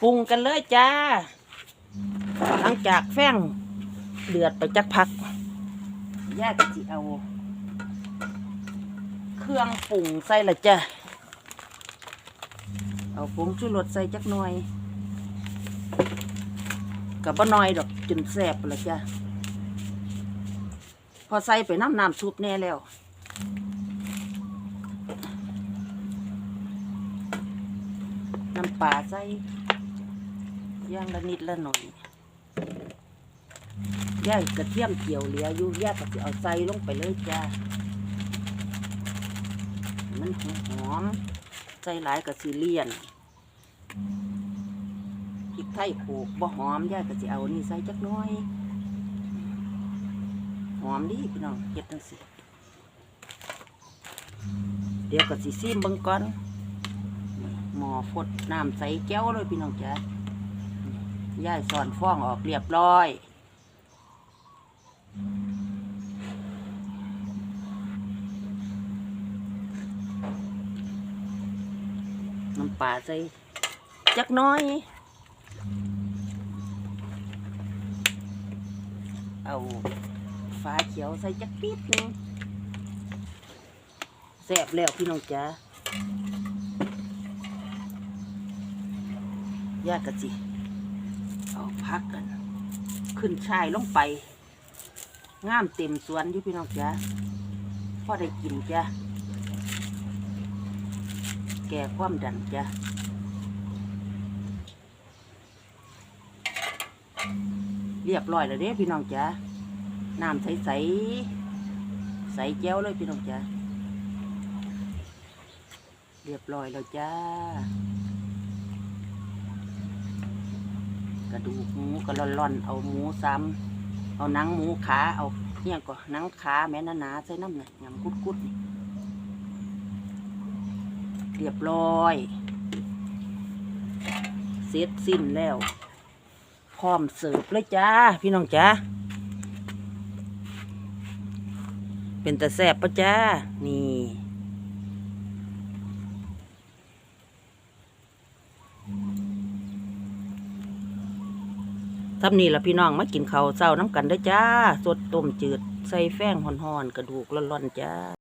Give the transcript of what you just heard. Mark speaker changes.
Speaker 1: ปรุงกันเลยจ้า หลังจากแฟ้งเดือดไปจักพักย่าก็จิเอา เครื่องปรุงใส่ละจ้ะ เอาผงชูรสใส่จักหน่อยกับบ่น้อยดอกจนแซ่บละจ้ะ พอใส่ไปน้ำน้ำซุปแน่แล้วน้ำปลาใส่อ ย่างละนิดละหน่อยย่ายกระเทียมเจียวเหลืออยู่ย่าก็จะเอาใส่ลงไปเลยจ้า มันหอมใส่หลายกับซีเลียนพริกไทยโขกบ่หอมย่าก็จะเอานี่ใส่จักน้อย หอมดีพี่น้องเฮ็ดจังสิเดี๋ยวก็สิซีมบิ่งก่อนหม้อฟดน้ำใส่แก้วเลยพี่น้องจ้ะ ย่ายสอนฟ้องออกเรียบร้อย น้ำปลาใส่จักน้อย เอาฟ้าเขียวใส่จักปิดนึงแซ่บแล้วพี่น้องจ๋าย่ากะจิ เอาพักกัน ขึ้นชายลงไปงามเต็มสวนอยู่พี่น้องจ๋าพอได้กินจ้ะแก่ความดันจ้ะเรียบร้อยแล้วเด้พี่น้องจ้ะน้ำใสใสใสแจ้วเลยพี่น้องจ้ะเรียบร้อยแล้วจ้า กระดูกหมูก็ร่อนๆเอาหมูซ้ำเอาหนังหมูขาเอาเนี่ยก็หนังขาแม่นหนาๆใส่น้ำน่ะยำกุดๆนี่เรียบร้อย เสร็จสิ้นแล้ว พร้อมเสิร์ฟเลยจ้า พี่น้องจ้า เป็นแต่แสบปะจ้า นี่ ทำนี่ละพี่น้องมากินข้าวเช้าน้ำกันได้จ้า สดต้มจืด ใส่แฟ้งห่อนๆ กระดูกร่อนๆจ้า